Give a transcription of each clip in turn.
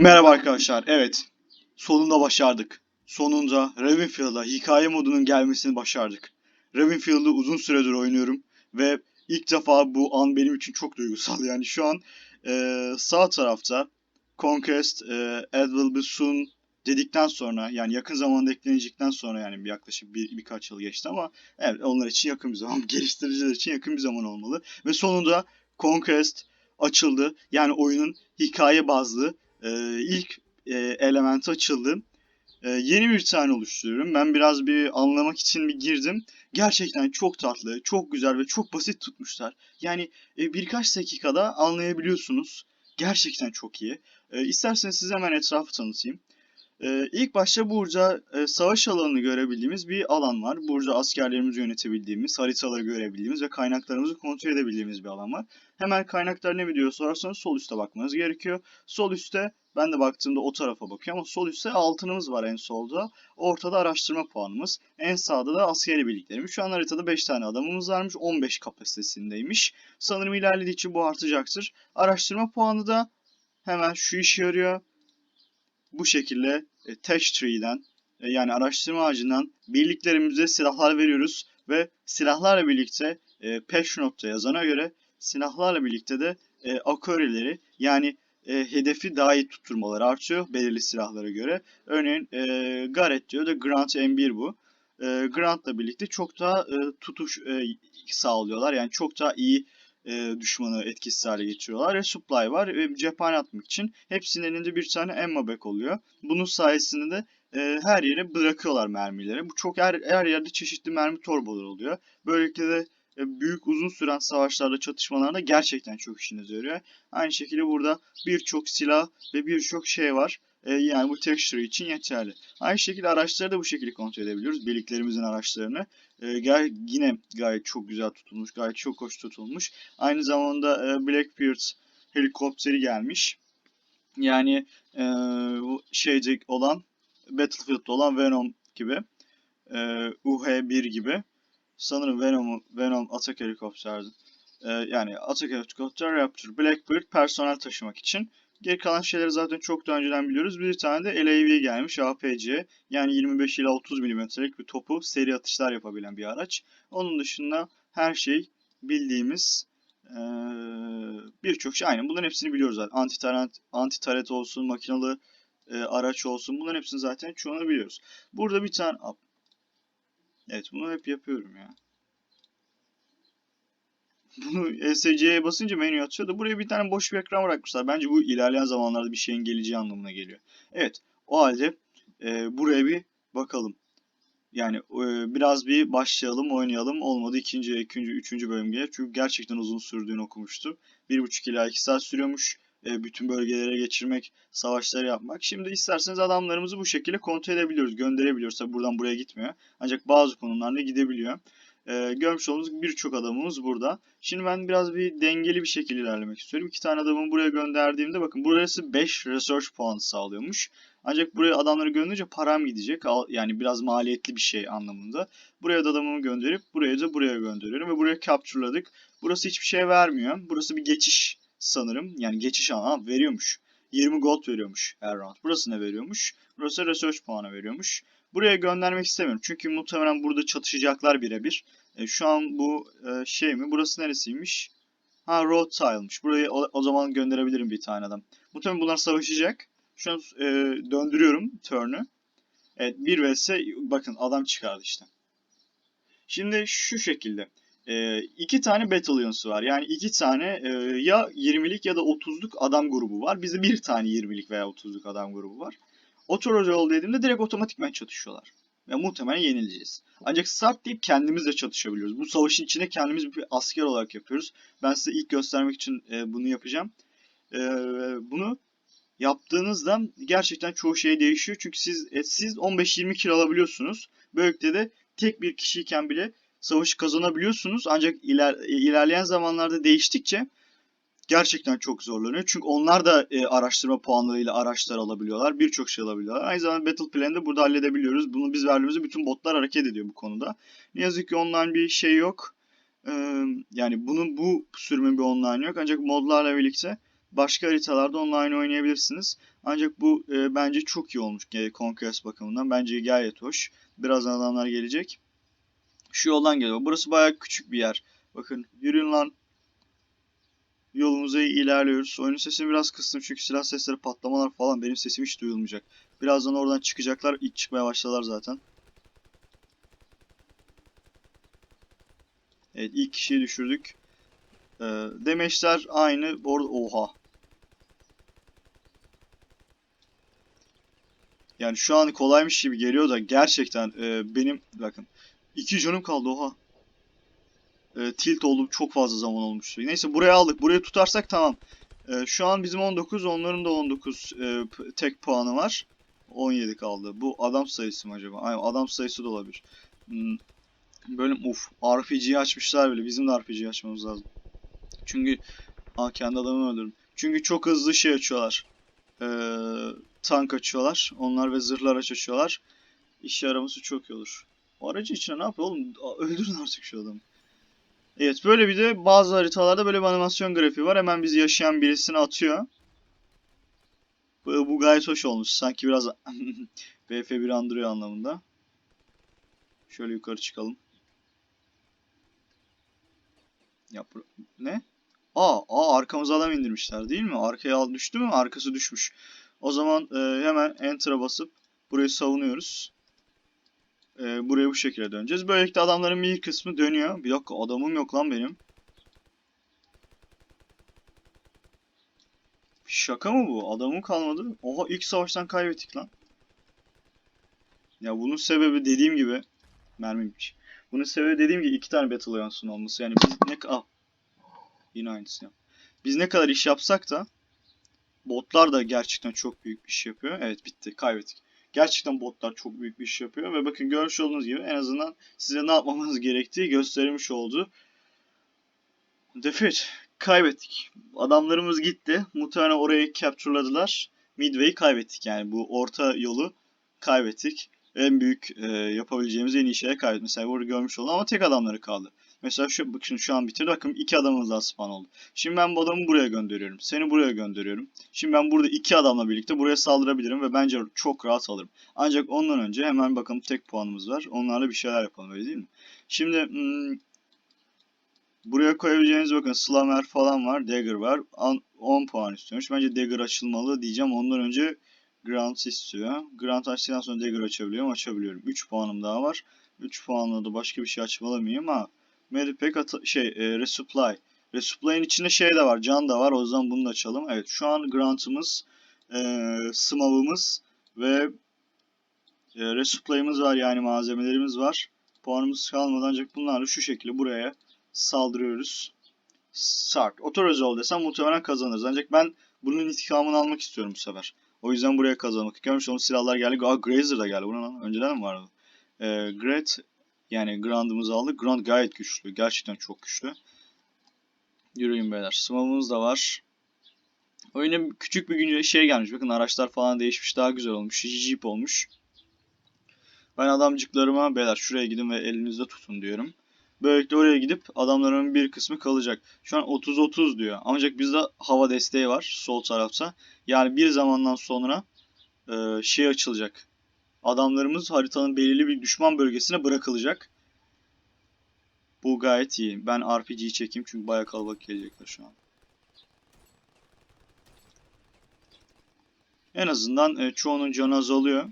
Merhaba arkadaşlar. Evet. Sonunda başardık. Sonunda Ravenfield'a hikaye modunun gelmesini başardık. Ravenfield'ı uzun süredir oynuyorum ve ilk defa bu an benim için çok duygusal. Yani şu an eee, sağ tarafta Conquest, eee Ed soon dedikten sonra yani yakın zamanda eklenecekten sonra yani yaklaşık bir, birkaç yıl geçti ama evet onlar için yakın bir zaman, geliştiriciler için yakın bir zaman olmalı. Ve sonunda Conquest açıldı. Yani oyunun hikaye bazlı e, ilk e, elementi açıldı. E, yeni bir tane oluşturuyorum. Ben biraz bir anlamak için bir girdim. Gerçekten çok tatlı, çok güzel ve çok basit tutmuşlar. Yani e, birkaç dakikada anlayabiliyorsunuz. Gerçekten çok iyi. E, isterseniz size hemen etrafı tanıtayım. E, ilk başta burada e, savaş alanını görebildiğimiz bir alan var. Burada askerlerimizi yönetebildiğimiz, haritaları görebildiğimiz ve kaynaklarımızı kontrol edebildiğimiz bir alan var. Hemen kaynaklar ne diyor sorarsanız sol üste bakmanız gerekiyor. Sol üstte ben de baktığımda o tarafa bakıyorum ama sol üstte altınımız var en solda. Ortada araştırma puanımız. En sağda da askeri birliklerimiz. Şu an haritada 5 tane adamımız varmış. 15 kapasitesindeymiş. Sanırım ilerledikçe bu artacaktır. Araştırma puanı da hemen şu işe yarıyor. Bu şekilde e, Tech Tree'den e, yani araştırma ağacından birliklerimize silahlar veriyoruz ve silahlarla birlikte e, patch yazana göre silahlarla birlikte de e, akorileri yani e, hedefi daha iyi tutturmaları artıyor belirli silahlara göre. Örneğin e, Garrett diyor da Grant M1 bu. E, Grant'la birlikte çok daha e, tutuş e, sağlıyorlar. Yani çok daha iyi e, düşmanı etkisiz hale getiriyorlar. Ve supply var ve cephane atmak için hepsinin elinde bir tane ammo bag oluyor. Bunun sayesinde de e, her yere bırakıyorlar mermileri. Bu çok her, her yerde çeşitli mermi torbaları oluyor. Böylelikle de e, büyük uzun süren savaşlarda çatışmalarda gerçekten çok işinize yarıyor. Aynı şekilde burada birçok silah ve birçok şey var. E, yani bu texture için yeterli. Aynı şekilde araçları da bu şekilde kontrol edebiliyoruz. Birliklerimizin araçlarını. E, gay- yine gayet çok güzel tutulmuş. Gayet çok hoş tutulmuş. Aynı zamanda e, Blackbeard helikopteri gelmiş. Yani e, bu şeyde olan Battlefield'da olan Venom gibi. E, UH-1 gibi. Sanırım Venom, Venom atak helikopterdi. Yani atak helikopter Raptor, Blackbird personel taşımak için. Geri kalan şeyleri zaten çok daha önceden biliyoruz. Bir tane de LAV gelmiş APC. Yani 25 ila 30 milimetrelik bir topu seri atışlar yapabilen bir araç. Onun dışında her şey bildiğimiz birçok şey. Aynen bunların hepsini biliyoruz zaten. Anti-taret, anti-taret olsun, makinalı araç olsun. Bunların hepsini zaten çoğunu biliyoruz. Burada bir tane... Evet bunu hep yapıyorum ya. Bunu ESC'ye basınca menü atıyor da buraya bir tane boş bir ekran bırakmışlar. Bence bu ilerleyen zamanlarda bir şeyin geleceği anlamına geliyor. Evet o halde e, buraya bir bakalım. Yani e, biraz bir başlayalım oynayalım. Olmadı ikinci, ikinci, üçüncü bölüm gelir. Çünkü gerçekten uzun sürdüğünü okumuştum. Bir buçuk ila iki saat sürüyormuş. E, bütün bölgelere geçirmek, savaşları yapmak. Şimdi isterseniz adamlarımızı bu şekilde kontrol edebiliyoruz, gönderebiliyoruz. Tabi buradan buraya gitmiyor. Ancak bazı konumlarda gidebiliyor. E, görmüş olduğunuz birçok adamımız burada. Şimdi ben biraz bir dengeli bir şekilde ilerlemek istiyorum. İki tane adamı buraya gönderdiğimde bakın burası 5 research puanı sağlıyormuş. Ancak buraya adamları gönderince param gidecek. Yani biraz maliyetli bir şey anlamında. Buraya da adamımı gönderip buraya da buraya gönderiyorum ve buraya capture'ladık. Burası hiçbir şey vermiyor. Burası bir geçiş sanırım. Yani geçiş alanı veriyormuş. 20 gold veriyormuş her round. Burası ne veriyormuş? Burası research puanı veriyormuş. Buraya göndermek istemiyorum. Çünkü muhtemelen burada çatışacaklar birebir. E, şu an bu e, şey mi? Burası neresiymiş? Ha road tile'mış. Burayı o, o zaman gönderebilirim bir tane adam. Muhtemelen bunlar savaşacak. Şu an e, döndürüyorum turn'ü. Evet 1 vs bakın adam çıkardı işte. Şimdi şu şekilde. E, iki tane Battalion'su var. Yani iki tane e, ya 20'lik ya da 30'luk adam grubu var. Bizde bir tane 20'lik veya 30'luk adam grubu var. Otorol dediğimde direkt otomatikman çatışıyorlar. Ve muhtemelen yenileceğiz. Ancak start deyip kendimizle çatışabiliyoruz. Bu savaşın içinde kendimiz bir asker olarak yapıyoruz. Ben size ilk göstermek için e, bunu yapacağım. E, bunu yaptığınızda gerçekten çoğu şey değişiyor. Çünkü siz e, siz 15-20 kill alabiliyorsunuz. Böylelikle de tek bir kişiyken bile savaşı kazanabiliyorsunuz. Ancak iler, ilerleyen zamanlarda değiştikçe gerçekten çok zorlanıyor. Çünkü onlar da e, araştırma puanlarıyla araçlar alabiliyorlar. Birçok şey alabiliyorlar. Aynı zamanda Battle Plan'ı da burada halledebiliyoruz. Bunu biz verdiğimizde bütün botlar hareket ediyor bu konuda. Ne yazık ki online bir şey yok. Ee, yani bunun bu sürümün bir online yok. Ancak modlarla birlikte Başka haritalarda online oynayabilirsiniz. Ancak bu e, bence çok iyi olmuş e, Conquest bakımından. Bence gayet hoş. Birazdan adamlar gelecek. Şu yoldan geliyor. Burası bayağı küçük bir yer. Bakın yürüyün lan. Yolumuza ilerliyoruz. Oyunun sesini biraz kıstım çünkü silah sesleri patlamalar falan benim sesim hiç duyulmayacak. Birazdan oradan çıkacaklar. İlk çıkmaya başladılar zaten. Evet ilk kişiyi düşürdük. Ee, demeçler aynı. Orada oha. Yani şu an kolaymış gibi geliyor da gerçekten e, benim bakın iki canım kaldı oha. E, tilt oldum çok fazla zaman olmuştu. Neyse buraya aldık. Burayı tutarsak tamam. E, şu an bizim 19, onların da 19 e, tek puanı var. 17 kaldı. Bu adam sayısı mı acaba? Aynen adam sayısı da olabilir. Hmm, Bölüm uf RPG'yi açmışlar bile. Bizim de RPG'yi açmamız lazım. Çünkü Aa, kendi adamımı öldürdüm. Çünkü çok hızlı şey açıyorlar. Ee, tank açıyorlar. Onlar ve zırhlı araç açıyorlar. İşe yaraması çok iyi olur. O aracı içine ne yapıyor oğlum? Öldürün artık şu adamı. Evet böyle bir de bazı haritalarda böyle bir animasyon grafiği var. Hemen bizi yaşayan birisini atıyor. Bu, gayet hoş olmuş. Sanki biraz BF1 andırıyor anlamında. Şöyle yukarı çıkalım. Ya bur- ne? Aa, aa arkamıza adam indirmişler değil mi? Arkaya al düştü mü? Arkası düşmüş. O zaman e, hemen Enter'a basıp burayı savunuyoruz. E, buraya bu şekilde döneceğiz. Böylelikle adamların bir kısmı dönüyor. Bir dakika adamım yok lan benim. Şaka mı bu? Adamım kalmadı. Oha ilk savaştan kaybettik lan. Ya bunun sebebi dediğim gibi mermiymiş. Bunun sebebi dediğim gibi iki tane Battle Royale'ın olması. Yani biz ne ah. Yine aynısını yap. Biz ne kadar iş yapsak da botlar da gerçekten çok büyük bir iş yapıyor. Evet bitti. Kaybettik. Gerçekten botlar çok büyük bir iş yapıyor ve bakın görmüş olduğunuz gibi en azından size ne yapmamanız gerektiği gösterilmiş oldu. Defeat. Kaybettik. Adamlarımız gitti. Muhtemelen orayı capture'ladılar. Midway'i kaybettik yani bu orta yolu kaybettik. En büyük e, yapabileceğimiz en iyi şeye kaybettik. Mesela burada görmüş oldum ama tek adamları kaldı. Mesela şu, bak şimdi şu an bitirdi. Bakın iki adamımız daha spawn oldu. Şimdi ben bu adamı buraya gönderiyorum. Seni buraya gönderiyorum. Şimdi ben burada iki adamla birlikte buraya saldırabilirim ve bence çok rahat alırım. Ancak ondan önce hemen bakalım tek puanımız var. Onlarla bir şeyler yapalım öyle değil mi? Şimdi hmm, buraya koyabileceğiniz bakın Slammer falan var. Dagger var. An- 10 puan istiyormuş. Bence Dagger açılmalı diyeceğim. Ondan önce Grant istiyor. Grant açtıktan sonra Dagger açabiliyorum. Açabiliyorum. 3 puanım daha var. 3 puanla da başka bir şey açmalı mıyım? Ha. Medipack şey e, Resupply. Resupply'ın içinde şey de var. Can da var. O yüzden bunu da açalım. Evet şu an Grant'ımız e, Smav'ımız ve e, Resupply'ımız var. Yani malzemelerimiz var. Puanımız kalmadı ancak bunlarla şu şekilde buraya saldırıyoruz. Start. Otoresolve desem muhtemelen kazanırız. Ancak ben bunun intikamını almak istiyorum bu sefer. O yüzden buraya kazanmak. Görmüş onun silahlar geldi. Aa Grazer da geldi. Bu ne lan? Önceden mi vardı? Ee, Great yani Grand'ımızı aldık. Grand gayet güçlü. Gerçekten çok güçlü. Yürüyün beyler. Smav'ımız da var. Oyuna küçük bir güncel şey gelmiş. Bakın araçlar falan değişmiş. Daha güzel olmuş. Jeep olmuş. Ben adamcıklarıma beyler şuraya gidin ve elinizde tutun diyorum. Böylelikle oraya gidip adamların bir kısmı kalacak. Şu an 30-30 diyor. Ancak bizde hava desteği var sol tarafta. Yani bir zamandan sonra e, şey açılacak. Adamlarımız haritanın belirli bir düşman bölgesine bırakılacak. Bu gayet iyi. Ben RPG'yi çekeyim çünkü bayağı kalabalık gelecekler şu an. En azından e, çoğunun canı azalıyor.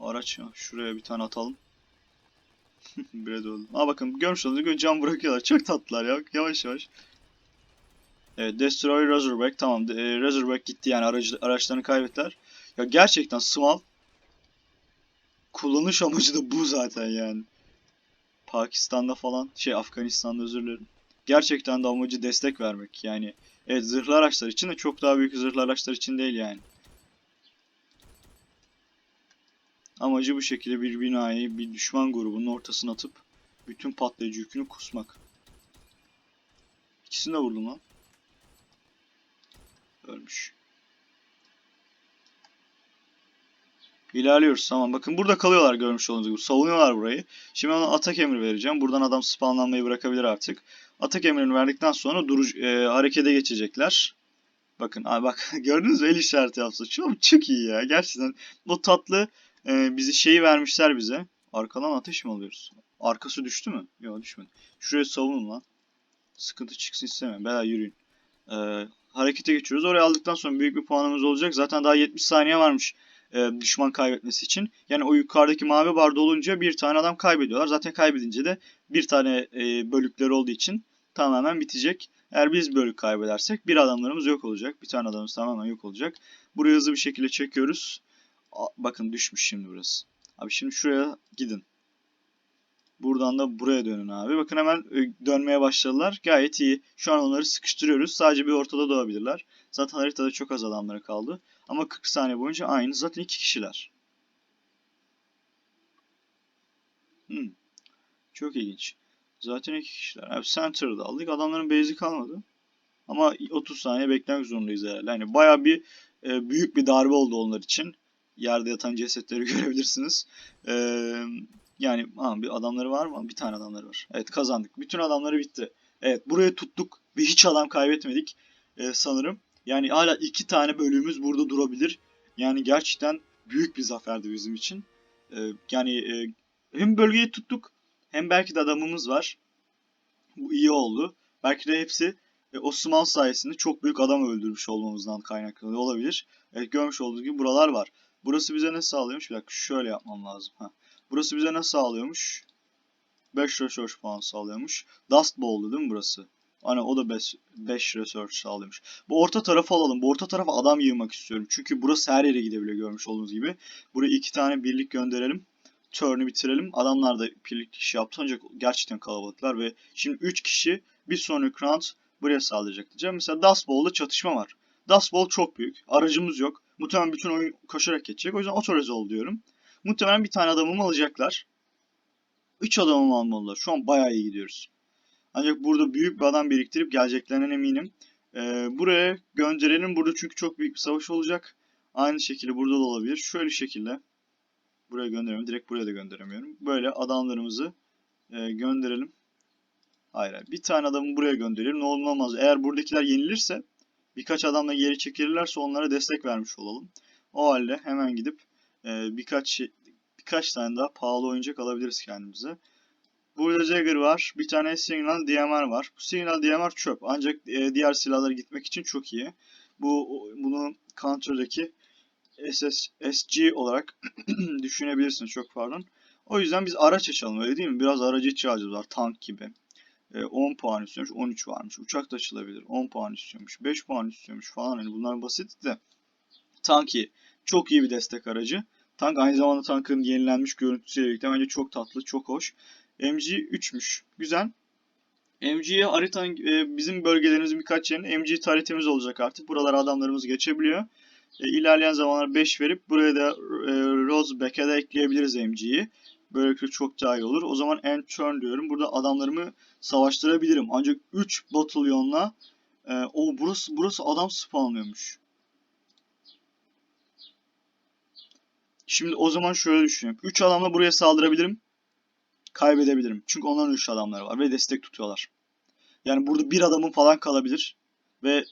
Araç şuraya bir tane atalım. Bire de öldü. Aa bakın görmüş olduğunuz gibi cam bırakıyorlar. Çok tatlılar ya. Yavaş yavaş. Evet, Destroy Razorback. Tamam. E, Razorback gitti yani aracı, araçlarını kaybettiler. Ya gerçekten Small kullanış amacı da bu zaten yani. Pakistan'da falan şey Afganistan'da özür dilerim. Gerçekten de amacı destek vermek. Yani evet zırhlı araçlar için de çok daha büyük zırhlı araçlar için değil yani. Amacı bu şekilde bir binayı bir düşman grubunun ortasına atıp bütün patlayıcı yükünü kusmak. İkisini de vurdum lan. Ölmüş. İlerliyoruz tamam. Bakın burada kalıyorlar görmüş olduğunuz gibi. Savunuyorlar burayı. Şimdi ona atak emri vereceğim. Buradan adam spawnlanmayı bırakabilir artık. Atak emrini verdikten sonra duruş, e, harekete geçecekler. Bakın abi bak gördünüz mü? El işareti yapsa çok çok iyi ya. Gerçekten o tatlı e, bizi şeyi vermişler bize. Arkadan ateş mi alıyoruz? Arkası düştü mü? Yok düşmedi. Şuraya savunun lan. Sıkıntı çıksın istemiyorum. Beyler yürüyün. E, harekete geçiyoruz. Oraya aldıktan sonra büyük bir puanımız olacak. Zaten daha 70 saniye varmış e, düşman kaybetmesi için yani o yukarıdaki mavi bar dolunca bir tane adam kaybediyorlar zaten kaybedince de bir tane e, bölükleri olduğu için tamamen bitecek eğer biz bölük kaybedersek bir adamlarımız yok olacak. Bir tane adamımız tamamen yok olacak. Buraya hızlı bir şekilde çekiyoruz. Aa, bakın düşmüş şimdi burası. Abi şimdi şuraya gidin. Buradan da buraya dönün abi. Bakın hemen e, dönmeye başladılar. Gayet iyi. Şu an onları sıkıştırıyoruz. Sadece bir ortada doğabilirler. Zaten haritada çok az adamları kaldı. Ama 40 saniye boyunca aynı. Zaten iki kişiler. Hmm. Çok ilginç. Zaten iki kişiler. Abi Center'da aldık. Adamların base'i kalmadı. Ama 30 saniye beklemek zorundayız herhalde. Yani bayağı bir e, büyük bir darbe oldu onlar için. Yerde yatan cesetleri görebilirsiniz. E, yani ha, bir adamları var mı? Bir tane adamları var. Evet kazandık. Bütün adamları bitti. Evet burayı tuttuk ve hiç adam kaybetmedik e, sanırım. Yani hala iki tane bölümümüz burada durabilir. Yani gerçekten büyük bir zaferdi bizim için. E, yani e, hem bölgeyi tuttuk hem belki de adamımız var. Bu iyi oldu. Belki de hepsi e, o small sayesinde çok büyük adam öldürmüş olmamızdan kaynaklı olabilir. Evet görmüş olduğunuz gibi buralar var. Burası bize ne sağlıyormuş? Bir dakika şöyle yapmam lazım. Heh. Burası bize ne sağlıyormuş? 5 research puan sağlıyormuş. Dust Bowl'du değil mi burası? Hani o da 5 research sağlıyormuş. Bu orta tarafı alalım. Bu orta tarafa adam yığmak istiyorum. Çünkü burası her yere gidebiliyor görmüş olduğunuz gibi. Buraya iki tane birlik gönderelim turn'ü bitirelim. Adamlar da birlik iş yaptı ancak gerçekten kalabalıklar ve şimdi 3 kişi bir sonraki round buraya saldıracak diyeceğim. Mesela Dust Bowl'da çatışma var. Dust Bowl çok büyük. Aracımız yok. Muhtemelen bütün oyun koşarak geçecek. O yüzden Autorezol diyorum. Muhtemelen bir tane adamımı alacaklar. 3 adamımı almalılar. Şu an bayağı iyi gidiyoruz. Ancak burada büyük bir adam biriktirip geleceklerinden eminim. Ee, buraya gönderelim. Burada çünkü çok büyük bir savaş olacak. Aynı şekilde burada da olabilir. Şöyle şekilde. Buraya gönderemiyorum. Direkt buraya da gönderemiyorum. Böyle adamlarımızı e, gönderelim. Hayır, hayır. Bir tane adamı buraya gönderelim. Ne ne olmaz. Eğer buradakiler yenilirse birkaç adamla geri çekilirlerse onlara destek vermiş olalım. O halde hemen gidip e, birkaç şey, birkaç tane daha pahalı oyuncak alabiliriz kendimize. Burada Jagger var. Bir tane Signal DMR var. Bu Signal DMR çöp. Ancak e, diğer silahlara gitmek için çok iyi. Bu bunu Counter'daki SS, SG olarak düşünebilirsiniz çok pardon. O yüzden biz araç açalım öyle değil mi? Biraz aracı ihtiyacımız var tank gibi. E, 10 puan istiyormuş 13 varmış. Uçak da açılabilir 10 puan istiyormuş 5 puan istiyormuş falan. Yani bunlar basit de. Tank. Çok iyi bir destek aracı. Tank aynı zamanda tankın yenilenmiş görüntüsüyle birlikte bence çok tatlı, çok hoş. MG 3'müş. Güzel. MG'ye harita e, bizim bölgelerimizin birkaç yerinde MG haritemiz olacak artık. Buralara adamlarımız geçebiliyor. E, ilerleyen zamanlar 5 verip buraya da e, Roseback'e de ekleyebiliriz MG'yi. Böylelikle çok daha iyi olur. O zaman end turn diyorum. Burada adamlarımı savaştırabilirim. Ancak 3 batalyonla e, o burası burası adam spawnlıyormuş. Şimdi o zaman şöyle düşünüyorum. 3 adamla buraya saldırabilirim. Kaybedebilirim. Çünkü onların 3 adamları var ve destek tutuyorlar. Yani burada bir adamın falan kalabilir. Ve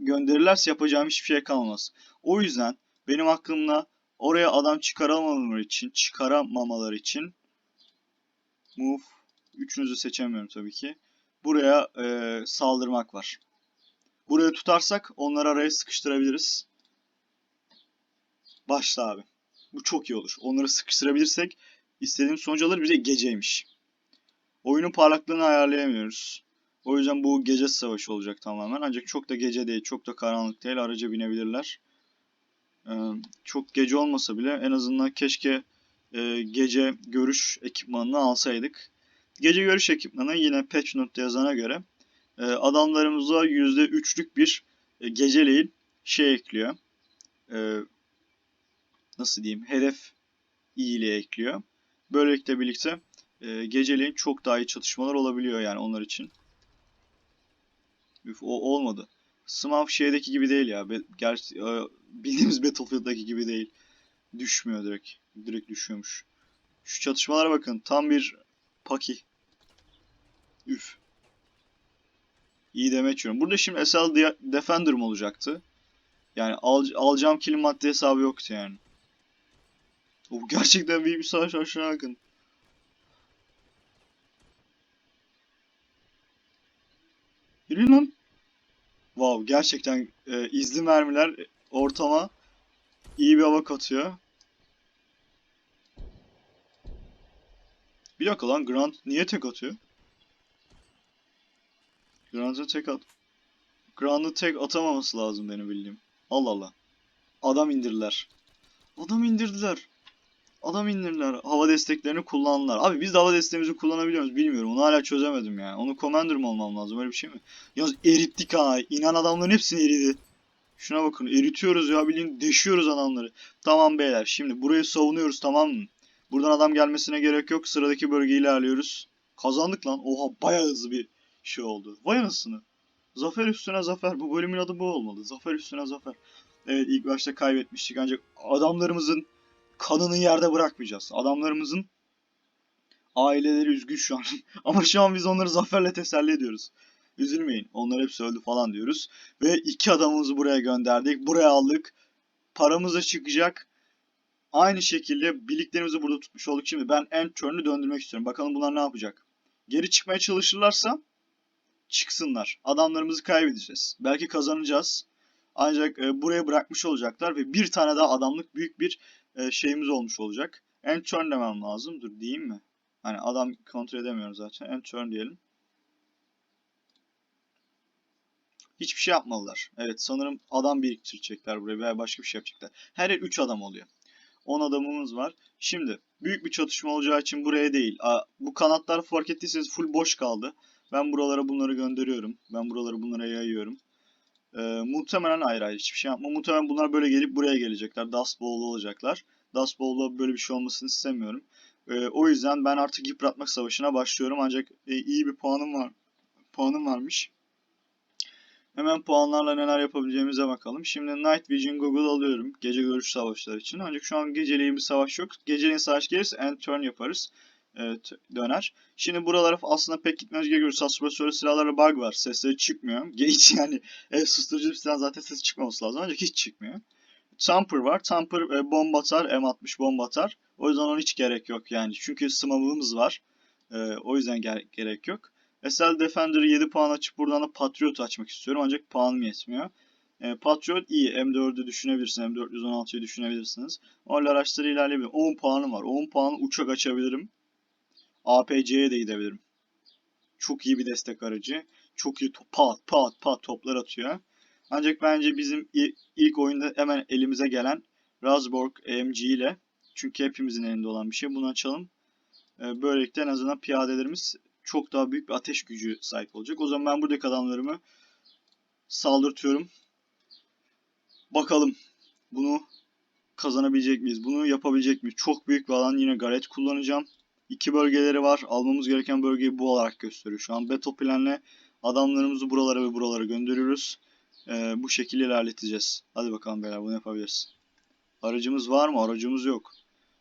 gönderirlerse yapacağım hiçbir şey kalmaz. O yüzden benim aklımda oraya adam çıkaramamaları için, çıkaramamaları için move üçünüzü seçemiyorum tabii ki. Buraya e, saldırmak var. Buraya tutarsak onları araya sıkıştırabiliriz. Başla abi. Bu çok iyi olur. Onları sıkıştırabilirsek istediğim sonuç alır. Bir de geceymiş. Oyunun parlaklığını ayarlayamıyoruz. O yüzden bu gece savaşı olacak tamamen. Ancak çok da gece değil, çok da karanlık değil. Araca binebilirler. Ee, çok gece olmasa bile en azından keşke e, gece görüş ekipmanını alsaydık. Gece görüş ekipmanı yine patch note yazana göre e, adamlarımıza %3'lük bir e, geceleyin şey ekliyor. E, nasıl diyeyim? Hedef iyiliği ekliyor. Böylelikle birlikte e, geceleyin çok daha iyi çatışmalar olabiliyor yani onlar için. Üf, o olmadı. Smurf şeydeki gibi değil ya. Be gerçi e, bildiğimiz Battlefield'daki gibi değil. Düşmüyor direkt. Direkt düşüyormuş. Şu çatışmalara bakın. Tam bir paki. Üf. İyi deme içiyorum. Burada şimdi SL de- Defender'ım olacaktı. Yani al, alacağım kill madde hesabı yoktu yani. Bu gerçekten büyük bir savaş aşağı akın. Yürüyün lan. Wow gerçekten e, izli mermiler ortama iyi bir hava katıyor. Bir dakika lan Grant niye tek atıyor? Grant'a tek at. Grant'ı tek atamaması lazım benim bildiğim. Allah Allah. Adam indirdiler. Adam indirdiler. Adam indirdiler. Hava desteklerini kullandılar. Abi biz de hava desteğimizi kullanabiliyor muyuz bilmiyorum. Onu hala çözemedim ya. Onu commander mı olmam lazım öyle bir şey mi? Yalnız erittik ha. İnan adamların hepsini eridi. Şuna bakın eritiyoruz ya bildiğin deşiyoruz adamları. Tamam beyler şimdi burayı savunuyoruz tamam mı? Buradan adam gelmesine gerek yok. Sıradaki bölgeye ilerliyoruz. Kazandık lan. Oha bayağı hızlı bir şey oldu. Vay anasını. Zafer üstüne zafer. Bu bölümün adı bu olmalı. Zafer üstüne zafer. Evet ilk başta kaybetmiştik ancak adamlarımızın kanını yerde bırakmayacağız. Adamlarımızın aileleri üzgün şu an. Ama şu an biz onları zaferle teselli ediyoruz. Üzülmeyin. Onlar hepsi öldü falan diyoruz. Ve iki adamımızı buraya gönderdik. Buraya aldık. Paramız da çıkacak. Aynı şekilde birliklerimizi burada tutmuş olduk. Şimdi ben end turn'ü döndürmek istiyorum. Bakalım bunlar ne yapacak. Geri çıkmaya çalışırlarsa çıksınlar. Adamlarımızı kaybedeceğiz. Belki kazanacağız. Ancak e, buraya bırakmış olacaklar ve bir tane daha adamlık büyük bir e, şeyimiz olmuş olacak. End turn demem lazım. Dur diyeyim mi? Hani adam kontrol edemiyorum zaten. End diyelim. Hiçbir şey yapmalılar. Evet sanırım adam biriktirecekler buraya veya başka bir şey yapacaklar. Her yer 3 adam oluyor. 10 adamımız var. Şimdi büyük bir çatışma olacağı için buraya değil. Aa, bu kanatlar fark ettiyseniz full boş kaldı. Ben buralara bunları gönderiyorum. Ben buraları bunlara yayıyorum. Ee, muhtemelen ayrı ayrı hiçbir şey yapma. Muhtemelen bunlar böyle gelip buraya gelecekler. Dust Bowl'lu olacaklar. Dust Bowl'da böyle bir şey olmasını istemiyorum. Ee, o yüzden ben artık yıpratmak savaşına başlıyorum. Ancak e, iyi bir puanım var. Puanım varmış. Hemen puanlarla neler yapabileceğimize bakalım. Şimdi Night Vision Google alıyorum. Gece görüş savaşları için. Ancak şu an geceleyin bir savaş yok. Geceleyin savaş gelirse end turn yaparız. Evet, döner. Şimdi buralara aslında pek gitmemiz gerekiyor. Suspensörlü silahlarda bug var. Sesleri çıkmıyor. Hiç yani ev susturucu bir silah zaten ses çıkmaması lazım. Ancak hiç çıkmıyor. Tamper var. Tamper e, bomba atar. M60 bomba atar. O yüzden ona hiç gerek yok yani. Çünkü smavımız var. E, o yüzden ger- gerek yok. SL Defender'ı 7 puan açıp buradan da Patriot açmak istiyorum. Ancak puanım yetmiyor. E, Patriot iyi. M4'ü düşünebilirsin. M416'yı düşünebilirsiniz. Orla araçları ilerleyebilirim. 10 puanım var. 10 puan uçak açabilirim. APC'ye de gidebilirim. Çok iyi bir destek aracı. Çok iyi pat pat pat toplar atıyor. Ancak bence bizim ilk oyunda hemen elimize gelen Razborg AMG ile çünkü hepimizin elinde olan bir şey. Bunu açalım. Ee, böylelikle en azından piyadelerimiz çok daha büyük bir ateş gücü sahip olacak. O zaman ben buradaki adamlarımı saldırtıyorum. Bakalım bunu kazanabilecek miyiz? Bunu yapabilecek miyiz? Çok büyük bir alan yine Garret kullanacağım. İki bölgeleri var. Almamız gereken bölgeyi bu olarak gösteriyor. Şu an battle planle adamlarımızı buralara ve buralara gönderiyoruz. Ee, bu şekilde ilerleteceğiz. Hadi bakalım beyler bunu yapabiliriz. Aracımız var mı? Aracımız yok.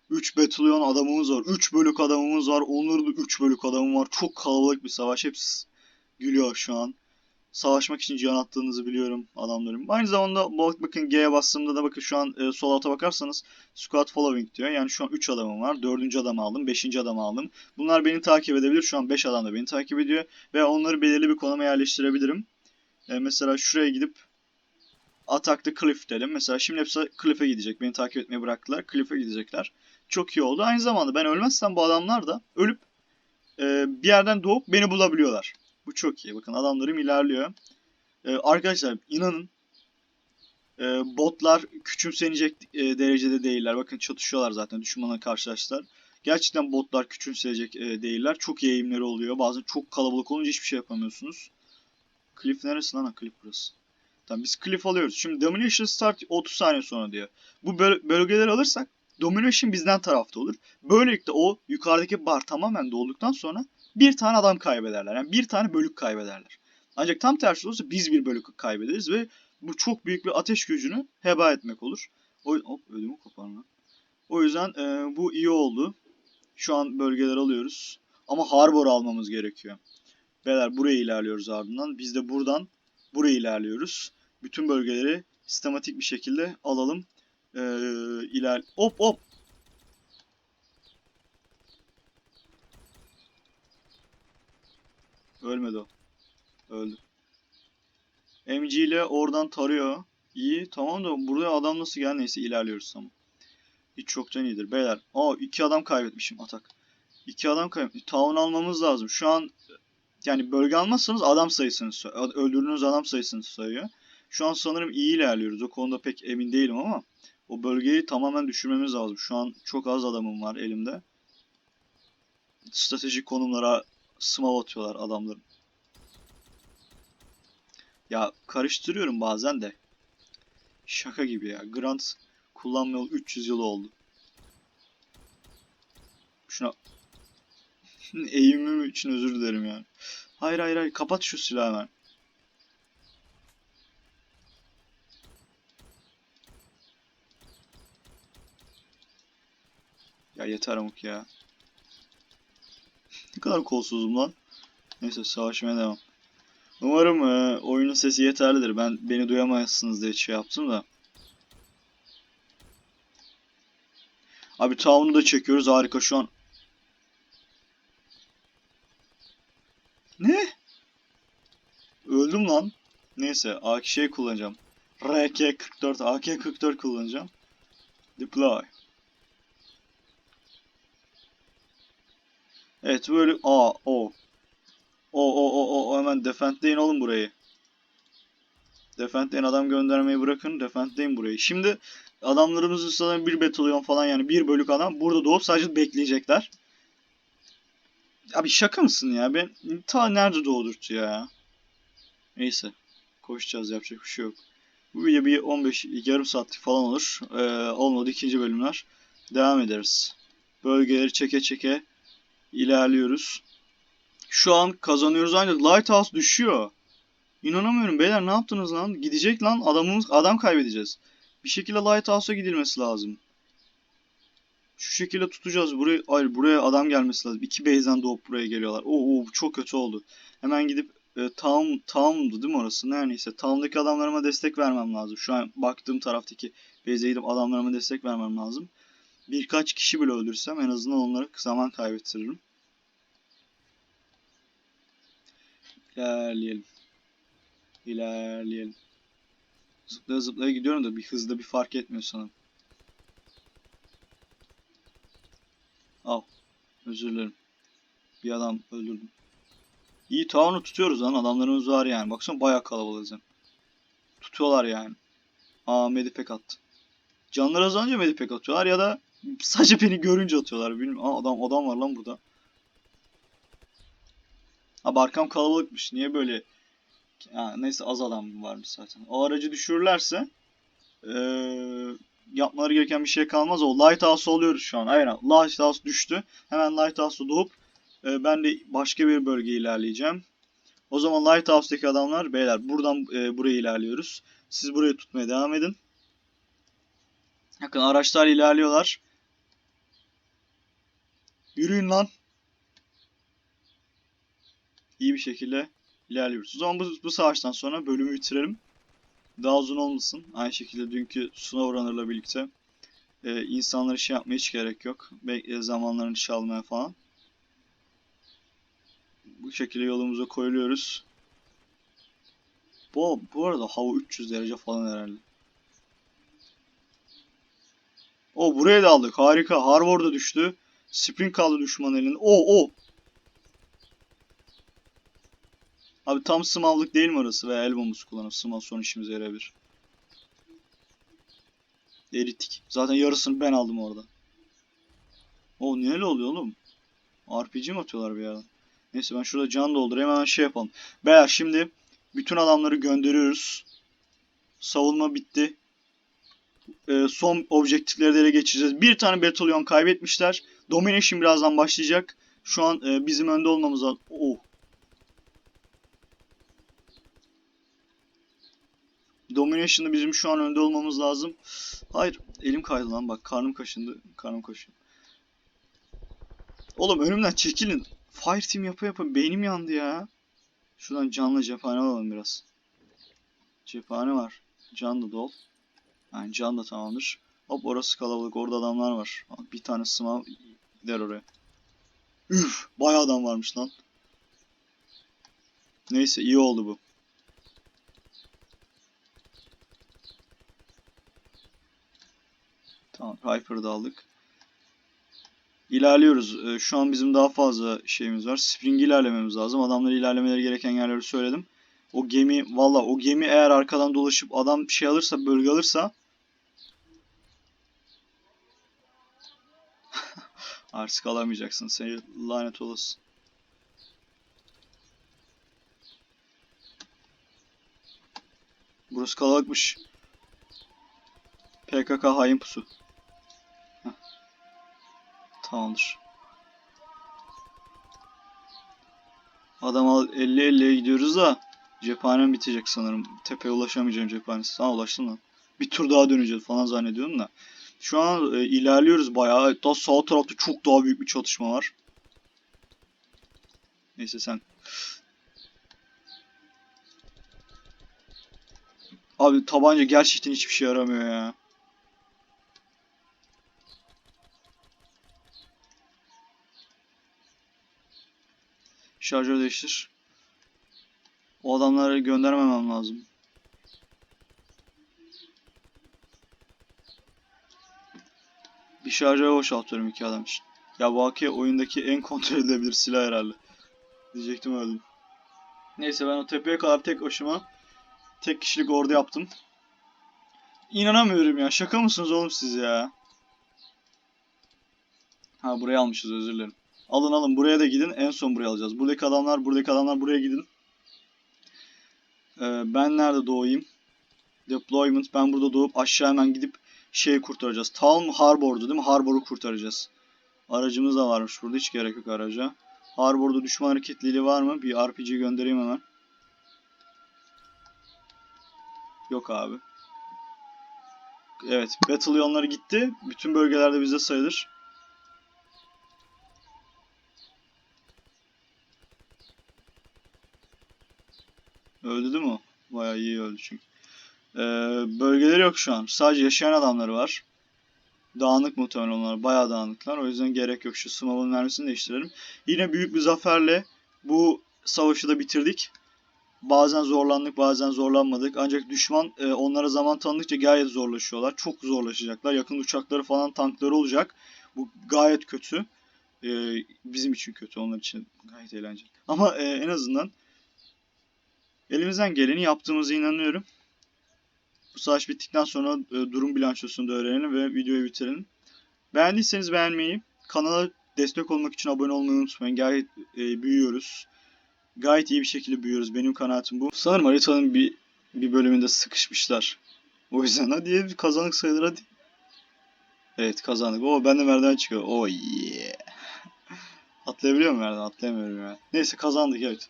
3 batalyon adamımız var. 3 bölük adamımız var. Onların da 3 bölük adamım var. Çok kalabalık bir savaş. Hepsi gülüyor şu an. Savaşmak için can attığınızı biliyorum adamlarım. Aynı zamanda bak- bakın G'ye bastığımda da bakın şu an e, sol alta bakarsanız squad following diyor. Yani şu an 3 adamım var. 4. adamı aldım. 5. adamı aldım. Bunlar beni takip edebilir. Şu an 5 adam da beni takip ediyor. Ve onları belirli bir konuma yerleştirebilirim. E, mesela şuraya gidip Attack the Cliff dedim. Mesela şimdi hepsi Cliff'e gidecek. Beni takip etmeyi bıraktılar. Cliff'e gidecekler. Çok iyi oldu. Aynı zamanda ben ölmezsem bu adamlar da ölüp e, bir yerden doğup beni bulabiliyorlar. Bu çok iyi. Bakın adamlarım ilerliyor. E, arkadaşlar inanın e, botlar küçümsenecek e, derecede değiller. Bakın çatışıyorlar zaten düşmanla karşılaştılar. Gerçekten botlar küçümsenecek e, değiller. Çok iyi eğimleri oluyor. Bazen çok kalabalık olunca hiçbir şey yapamıyorsunuz. Cliff neresi lan? Ha, Cliff burası. Tamam biz Cliff alıyoruz. Şimdi Domination Start 30 saniye sonra diyor. Bu böl- bölgeleri alırsak Domination bizden tarafta olur. Böylelikle o yukarıdaki bar tamamen dolduktan sonra bir tane adam kaybederler. Yani bir tane bölük kaybederler. Ancak tam tersi olursa biz bir bölük kaybederiz ve bu çok büyük bir ateş gücünü heba etmek olur. O, hop ödümü koparma. O yüzden e, bu iyi oldu. Şu an bölgeler alıyoruz. Ama Harbor almamız gerekiyor. Beyler buraya ilerliyoruz ardından. Biz de buradan buraya ilerliyoruz. Bütün bölgeleri sistematik bir şekilde alalım. Ee, iler... Hop hop! Ölmedi o. Öldü. MG ile oradan tarıyor. İyi tamam da buraya adam nasıl gel neyse ilerliyoruz tamam. Hiç çoktan iyidir. Beyler. Aa iki adam kaybetmişim atak. İki adam kaybetmiş. Town almamız lazım. Şu an yani bölge almazsanız adam sayısını say- öldürdüğünüz adam sayısını sayıyor. Şu an sanırım iyi ilerliyoruz. O konuda pek emin değilim ama o bölgeyi tamamen düşürmemiz lazım. Şu an çok az adamım var elimde. Stratejik konumlara sımav atıyorlar adamların. Ya karıştırıyorum bazen de. Şaka gibi ya. Grant kullanmayalı 300 yıl oldu. Şuna eğimim için özür dilerim yani. Hayır hayır hayır kapat şu silahı hemen. Ya yeter amuk ya. Ne kadar kolsuzum lan. Neyse savaşmaya devam. Umarım e, oyunun sesi yeterlidir. Ben beni duyamazsınız diye şey yaptım da. Abi Town'u da çekiyoruz. Harika şu an. Ne? Öldüm lan. Neyse AK şey kullanacağım. RK44 AK44 kullanacağım. Deploy. Evet böyle aa o. O o o o hemen defendleyin oğlum burayı. Defendleyin adam göndermeyi bırakın. Defendleyin burayı. Şimdi adamlarımızın sanırım bir batalyon falan yani bir bölük adam burada doğup sadece bekleyecekler. Abi şaka mısın ya? Ben ta nerede doğdurttu ya? Neyse. Koşacağız yapacak bir şey yok. Bu video bir 15 yarım saatlik falan olur. Ee, olmadı ikinci bölümler. Devam ederiz. Bölgeleri çeke çeke ilerliyoruz. Şu an kazanıyoruz ancak Lighthouse düşüyor. İnanamıyorum beyler ne yaptınız lan? Gidecek lan adamımız adam kaybedeceğiz. Bir şekilde Lighthouse'a gidilmesi lazım. Şu şekilde tutacağız. Buraya, hayır buraya adam gelmesi lazım. İki base'den doğup buraya geliyorlar. Oo, bu çok kötü oldu. Hemen gidip e, Town, Town'du değil mi orası? Her neyse. Town'daki adamlarıma destek vermem lazım. Şu an baktığım taraftaki base'e gidip adamlarıma destek vermem lazım. Birkaç kişi bile öldürsem en azından onlara zaman kaybettiririm. İlerleyelim. İlerleyelim. Zıplaya zıplaya gidiyorum da bir hızda bir fark etmiyor sanırım. Al. Özür dilerim. Bir adam öldürdüm. İyi tavanı tutuyoruz lan. Adamlarımız var yani. Baksana bayağı kalabalığız. Tutuyorlar yani. Aa medipek attı. Canları azalınca medipek atıyorlar ya da sadece beni görünce atıyorlar. Bilmiyorum. Aa, adam adam var lan burada. Abi arkam kalabalıkmış. Niye böyle? Ha, neyse az adam varmış zaten. O aracı düşürürlerse ee, yapmaları gereken bir şey kalmaz. O Lighthouse oluyoruz şu an. Aynen. Lighthouse düştü. Hemen Lighthouse'u doğup e, ben de başka bir bölgeye ilerleyeceğim. O zaman Lighthouse'daki adamlar beyler buradan e, buraya ilerliyoruz. Siz burayı tutmaya devam edin. Bakın araçlar ilerliyorlar. Yürüyün lan. İyi bir şekilde ilerliyoruz. O zaman bu, bu savaştan sonra bölümü bitirelim. Daha uzun olmasın. Aynı şekilde dünkü SnowRunner'la birlikte e, insanları şey yapmaya hiç gerek yok. Be zamanlarını çalmaya falan. Bu şekilde yolumuza koyuluyoruz. Bu, bu arada hava 300 derece falan herhalde. O buraya da aldık. Harika. Harvard'a düştü. Spring kaldı düşman elinde. O o. Abi tam sımavlık değil mi orası? Veya el bombası kullanıp sımav son işimize yarayabilir. Erittik. Zaten yarısını ben aldım orada. O öyle oluyor oğlum? RPG mi atıyorlar bir yerden? Neyse ben şurada can doldurayım hemen şey yapalım. Beyler şimdi bütün adamları gönderiyoruz. Savunma bitti. Ee, son objektifleri de ele geçireceğiz. Bir tane batalyon kaybetmişler. Domination birazdan başlayacak. Şu an e, bizim önde olmamız lazım. Oh. Domination'da bizim şu an önde olmamız lazım. Hayır elim kaydı lan bak karnım kaşındı. Karnım kaşındı. Oğlum önümden çekilin. Fire team yapa yapa beynim yandı ya. Şuradan canlı cephane alalım biraz. Cephane var. Can da dol. Yani can da tamamdır. Hop orası kalabalık. Orada adamlar var. Bir tane sınav gider oraya. Üf! Bayağı adam varmış lan. Neyse iyi oldu bu. Tamam Hyper'ı da aldık. İlerliyoruz. Ee, Şu an bizim daha fazla şeyimiz var. Spring ilerlememiz lazım. Adamlara ilerlemeleri gereken yerleri söyledim. O gemi valla o gemi eğer arkadan dolaşıp adam şey alırsa bölge alırsa artık alamayacaksın. Seni lanet olası. Burası kalabalıkmış. PKK hain pusu. Tamamdır. Adam al 50-50'ye gidiyoruz da cephanem bitecek sanırım. Tepeye ulaşamayacağım cephanesi. Ha ulaştım lan. Bir tur daha döneceğiz falan zannediyorum da. Şu an e, ilerliyoruz bayağı. Hatta sağ tarafta çok daha büyük bir çatışma var. Neyse sen. Abi tabanca gerçekten hiçbir şey yaramıyor ya. Şarjör değiştir. O adamları göndermemem lazım. Bir şarjör boşaltıyorum iki adam için. Ya AK oyundaki en kontrol edilebilir silah herhalde. Diyecektim öldüm. Neyse ben o tepeye kadar tek başıma tek kişilik ordu yaptım. İnanamıyorum ya. Şaka mısınız oğlum siz ya? Ha burayı almışız özür dilerim. Alın alın buraya da gidin. En son buraya alacağız. Buradaki adamlar, buradaki adamlar buraya gidin. Ee, ben nerede doğayım? Deployment. Ben burada doğup aşağı hemen gidip şeyi kurtaracağız. Talm Harbor'du değil mi? Harbor'u kurtaracağız. Aracımız da varmış burada. Hiç gerek yok araca. Harbor'da düşman hareketliliği var mı? Bir RPG göndereyim hemen. Yok abi. Evet. Battalionları gitti. Bütün bölgelerde bize sayılır. Öldü değil mi? Bayağı iyi öldü çünkü. Ee, bölgeleri yok şu an. Sadece yaşayan adamları var. Dağınık muhtemelen onlar. Bayağı dağınıklar. O yüzden gerek yok. Şu Smav'ın mermisini değiştirelim. Yine büyük bir zaferle bu savaşı da bitirdik. Bazen zorlandık, bazen zorlanmadık. Ancak düşman e, onlara zaman tanıdıkça gayet zorlaşıyorlar. Çok zorlaşacaklar. Yakın uçakları falan tankları olacak. Bu gayet kötü. E, bizim için kötü, onlar için gayet eğlenceli. Ama e, en azından elimizden geleni yaptığımıza inanıyorum. Bu savaş bittikten sonra e, durum bilançosunu da öğrenelim ve videoyu bitirelim. Beğendiyseniz beğenmeyi, kanala destek olmak için abone olmayı unutmayın. Gayet e, büyüyoruz. Gayet iyi bir şekilde büyüyoruz. Benim kanaatim bu. Sanırım haritanın bir bir bölümünde sıkışmışlar. O yüzden hadi bir kazanık sayılır hadi. Evet kazandık. Oo ben de merdiven çıkıyor. Oh yeah. Atlayabiliyor muyum merdiven? Atlayamıyorum ya. Neyse kazandık evet.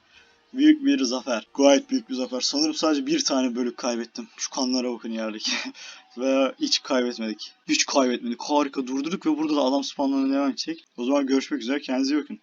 Büyük bir zafer. Gayet büyük bir zafer. Sanırım sadece bir tane bölük kaybettim. Şu kanlara bakın yerdeki. Veya hiç kaybetmedik. Hiç kaybetmedik. Harika durdurduk ve burada da adam spawnlanıyor hemen çek. O zaman görüşmek üzere. Kendinize iyi bakın.